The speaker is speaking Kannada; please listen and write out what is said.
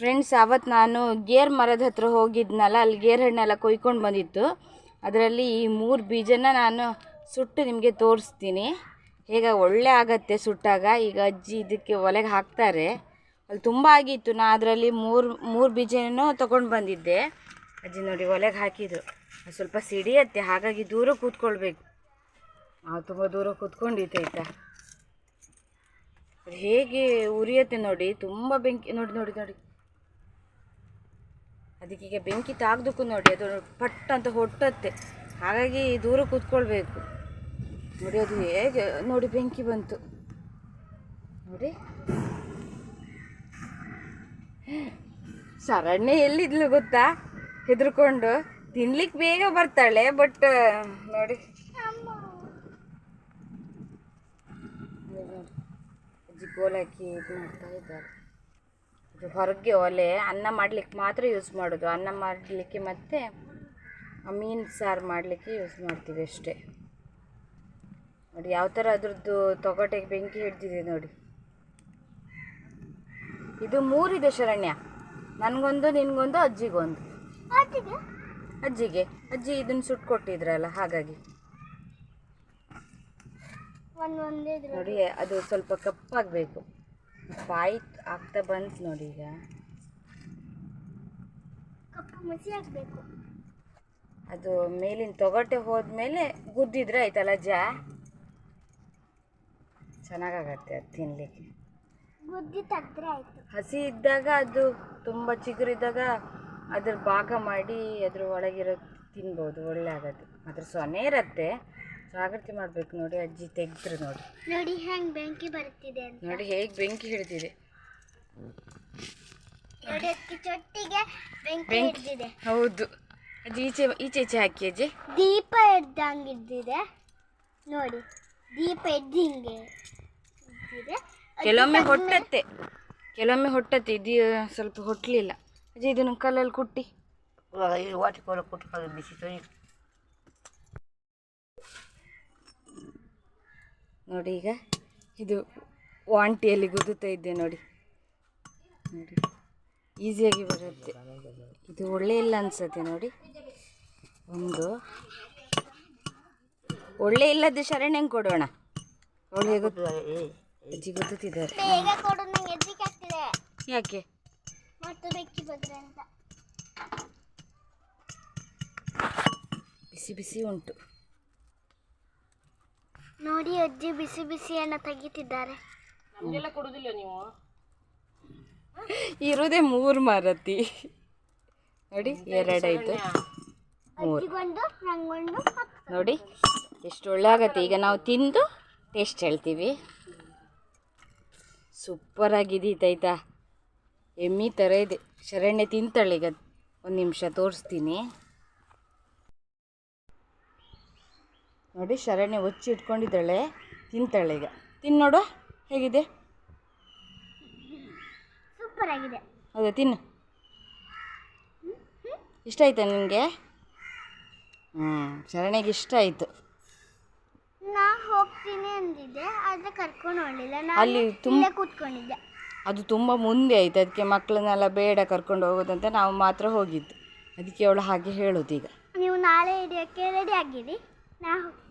ಫ್ರೆಂಡ್ಸ್ ಅವತ್ತು ನಾನು ಗೇರ್ ಮರದ ಹತ್ರ ಹೋಗಿದ್ನಲ್ಲ, ಅಲ್ಲಿ ಗೇರ್ ಹಣ್ಣೆಲ್ಲ ಕೊಯ್ಕೊಂಡು ಬಂದಿತ್ತು. ಅದರಲ್ಲಿ ಈ ಮೂರು ಬೀಜನ ನಾನು ಸುಟ್ಟು ನಿಮಗೆ ತೋರಿಸ್ತೀನಿ. ಹೇಗೆ ಒಳ್ಳೆ ಆಗತ್ತೆ ಸುಟ್ಟಾಗ. ಈಗ ಅಜ್ಜಿ ಇದಕ್ಕೆ ಒಲೆಗೆ ಹಾಕ್ತಾರೆ. ಅಲ್ಲಿ ತುಂಬ ಆಗಿತ್ತು. ನಾ ಅದರಲ್ಲಿ ಮೂರು ಮೂರು ಬೀಜನೂ ತೊಗೊಂಡು ಬಂದಿದ್ದೆ. ಅಜ್ಜಿ ನೋಡಿ, ಒಲೆಗೆ ಹಾಕಿದ್ರು ಸ್ವಲ್ಪ ಸಿಡಿಯತ್ತೆ, ಹಾಗಾಗಿ ದೂರ ಕೂತ್ಕೊಳ್ಬೇಕು. ನಾವು ತುಂಬ ದೂರ ಕೂತ್ಕೊಂಡಿದ್ದಾಯ್ತಾ ಅದು ಹೇಗೆ ಉರಿಯತ್ತೆ ನೋಡಿ, ತುಂಬ ಬೆಂಕಿ, ನೋಡಿ ನೋಡಿ ನೋಡಿ. ಅದಕ್ಕೀಗ ಬೆಂಕಿ ತಾಗ್ದಕ್ಕೂ ನೋಡಿ, ಅದು ಪಟ್ ಅಂತ ಹೊಟ್ಟತ್ತೆ. ಹಾಗಾಗಿ ದೂರ ಕೂತ್ಕೊಳ್ಬೇಕು. ನೋಡಿ, ಅದು ಹೇಗೆ, ನೋಡಿ ಬೆಂಕಿ ಬಂತು. ನೋಡಿ. ಶರಣ್ಯ ಎಲ್ಲಿದ್ಲು ಗೊತ್ತಾ? ಹೆದರ್ಕೊಂಡು. ತಿನ್ಲಿಕ್ಕೆ ಬೇಗ ಬರ್ತಾಳೆ, ಬಟ್ ನೋಡಿ. ಅಜ್ಜಿ ಕೋಲಾಕಿ ಇದು ಮಾಡ್ತಾ ಇದ್ದಾರೆ. ಇದು ಹೊರಗೆ ಒಲೆ ಅನ್ನ ಮಾಡ್ಲಿಕ್ಕೆ ಮಾತ್ರ ಯೂಸ್ ಮಾಡೋದು. ಅನ್ನ ಮಾಡಲಿಕ್ಕೆ ಮತ್ತು ಮೀನು ಸಾರು ಮಾಡಲಿಕ್ಕೆ ಯೂಸ್ ಮಾಡ್ತೀವಿ ಅಷ್ಟೇ. ನೋಡಿ ಯಾವ ಥರ ಅದ್ರದ್ದು ತೊಗಟೆಗೆ ಬೆಂಕಿ ಹಿಡ್ದಿದೆ ನೋಡಿ. ಇದು ಮೂರಿದೆ ಶರಣ್ಯ ನನಗೊಂದು ನಿನಗೊಂದು ಅಜ್ಜಿಗೊಂದು. ಅಜ್ಜಿಗೆ? ಅಜ್ಜಿ ಇದನ್ನು ಸುಟ್ಟು ಕೊಟ್ಟಿದ್ರಲ್ಲ ಹಾಗಾಗಿ. ನೋಡಿ ಅದು ಸ್ವಲ್ಪ ಕಪ್ಪಾಗಬೇಕು. ಬಾಯಿ ಆಗ್ತಾ ಬಂತು ನೋಡಿ ಈಗ. ಅದು ಮೇಲಿನ ತೊಗಟೆ ಹೋದ್ಮೇಲೆ ಗುದ್ದಿದ್ರೆ ಆಯ್ತಲ್ಲ ಜಾ? ಚೆನ್ನಾಗಾಗತ್ತೆ ಅದು ತಿನ್ನಲಿಕ್ಕೆ ಹಸಿ ಇದ್ದಾಗ ಅದು ತುಂಬ ಚಿಗುರಿದ್ದಾಗ ಅದ್ರ ಭಾಗ ಮಾಡಿ ಅದ್ರ ಒಳಗಿರೋ ತಿನ್ಬೋದು ಒಳ್ಳೆ ಆಗತ್ತೆ ಅದ್ರ ಸೊನೆ ಇರತ್ತೆ. ಜಾಗ್ರತೆ ಮಾಡಬೇಕು ನೋಡಿ ಅಜ್ಜಿ ತೆಗೆದ್ರು ನೋಡಿ. ನೋಡಿ ಹೆಂಗ್ ಬೆಂಕಿ ಬರ್ತಿದೆ ಅಂತ. ನೋಡಿ ಹೇಗೆ ಬೆಂಕಿ ಹಿಡಿದಿದೆ. ನೋಡಿ ಅದಕ್ಕೆ ಚೊಟ್ಟಿಗೆ ಬೆಂಕಿ ಹೌದು. ಅಜ್ಜಿ ಈಚೆ ಈಚೆ ಈಚೆ ಹಾಕಿ ಅಜ್ಜಿ. ದೀಪ ಹಿಡ್ದಿದೆ. ನೋಡಿ ದೀಪ ಹಿಂಗೆ ಹಿಡ್ದಿದೆ. ಕೆಲವೊಮ್ಮೆ ಹೊಟ್ಟತ್ತೆ. ಕೆಲವೊಮ್ಮೆ ಹೊಟ್ಟತ್ತೆ ಇದು ಸ್ವಲ್ಪ ಹೊಟ್ಟಲಿಲ್ಲ ಅಜ್ಜಿ ಇದನ್ನು ಕಲ್ಲಲ್ಲಿ ಕುಟ್ಟಿ. ವಾಟಿ ಕೋಲ ಕುಟ್ಕೊಂಡು ಬಿಸಿ ನೋಡಿ ಈಗ ಇದು ವಾಂಟಿಯಲ್ಲಿ ಗುದುತ್ತಾ ಇದ್ದೆ ನೋಡಿ. ನೋಡಿ. ಈಸಿಯಾಗಿ ಬರುತ್ತೆ. ಇದು ಒಳ್ಳೆ ಇಲ್ಲ ಅನ್ಸುತ್ತೆ ನೋಡಿ. ಒಂದು. ಒಳ್ಳೆ ಇಲ್ಲದ ಶರಣ್ಯಂಗೆ ಕೊಡೋಣ? ಒಳ್ಳೆ ಹೇಗೆ ಅಜ್ಜಿ ಗೊತ್ತಿದ್ದಾರೆ ಎದ್ರಿಕೆ ಯಾಕೆ? ಬಿಸಿ ಬಿಸಿ ಉಂಟು. ನೋಡಿ ಅಜ್ಜಿ ಬಿಸಿ ಬಿಸಿ ಬಿಸಿಯನ್ನು ತೆಗಿತಿದ್ದಾರೆ. ಇರೋದೇ ಮೂರು ಮಾರತಿ. ನೋಡಿ ಎರಡಾಯ್ತು ಮೂರು ಅಜ್ಜಿಗೊಂದು ನಂಗೊಂದು ಹತ್ತು. ನೋಡಿ ಎಷ್ಟು ಒಳ್ಳೆ ಆಗತ್ತೆ ಈಗ ನಾವು ತಿಂದು ಟೇಸ್ಟ್ ಹೇಳ್ತೀವಿ. ಸೂಪರ್ ಆಗಿದೀತಾಯ್ತಾ ಎಮ್ಮಿ ಥರ ಇದೆ. ಶರಣ್ಯ ತಿಂತಾಳೆ ಈಗ. ಒಂದು ನಿಮಿಷ ತೋರಿಸ್ತೀನಿ. ನೋಡಿ ಶರಣ್ಯ ಒಚ್ಚಿ ಇಟ್ಕೊಂಡಿದ್ದಾಳೆ ತಿಂತಾಳೆ ಈಗ. ತಿನ್ನೋಡು ಹೇಗಿದೆ? ಸೂಪರ್ ಆಗಿದೆ ಹೌದಾ ತಿನ್ನು. ಇಷ್ಟ ಆಯ್ತಾ ನಿಮಗೆ ಹ್ಞೂ ಶರಣೆಗೆ ಇಷ್ಟ ಆಯಿತು. ನಾ ಹೋಗ್ತೀನಿ ಅಂದಿದ್ದೆ ಆದರೆ ಕರ್ಕೊಂಡು ಹೋಗ್ಲಿಲ್ಲ. ಅಲ್ಲಿ ತುಂಬ ಕೂತ್ಕೊಂಡಿದ್ದೆ. ಅದು ತುಂಬ ಮುಂದೆ ಆಯಿತು ಅದಕ್ಕೆ ಮಕ್ಕಳನ್ನೆಲ್ಲ ಬೇಡ ಕರ್ಕೊಂಡು ಹೋಗೋದಂತ ನಾವು ಮಾತ್ರ ಹೋಗಿದ್ದು. ಅದಕ್ಕೆ ಅವಳು ಹಾಗೆ ಹೇಳೋದು ಈಗ. ನೀವು ನಾಳೆ ಹಿಡಿಯೋಕ್ಕೆ ರೆಡಿ ಆಗಿರಿ. ನಾ ಹೋಗ್-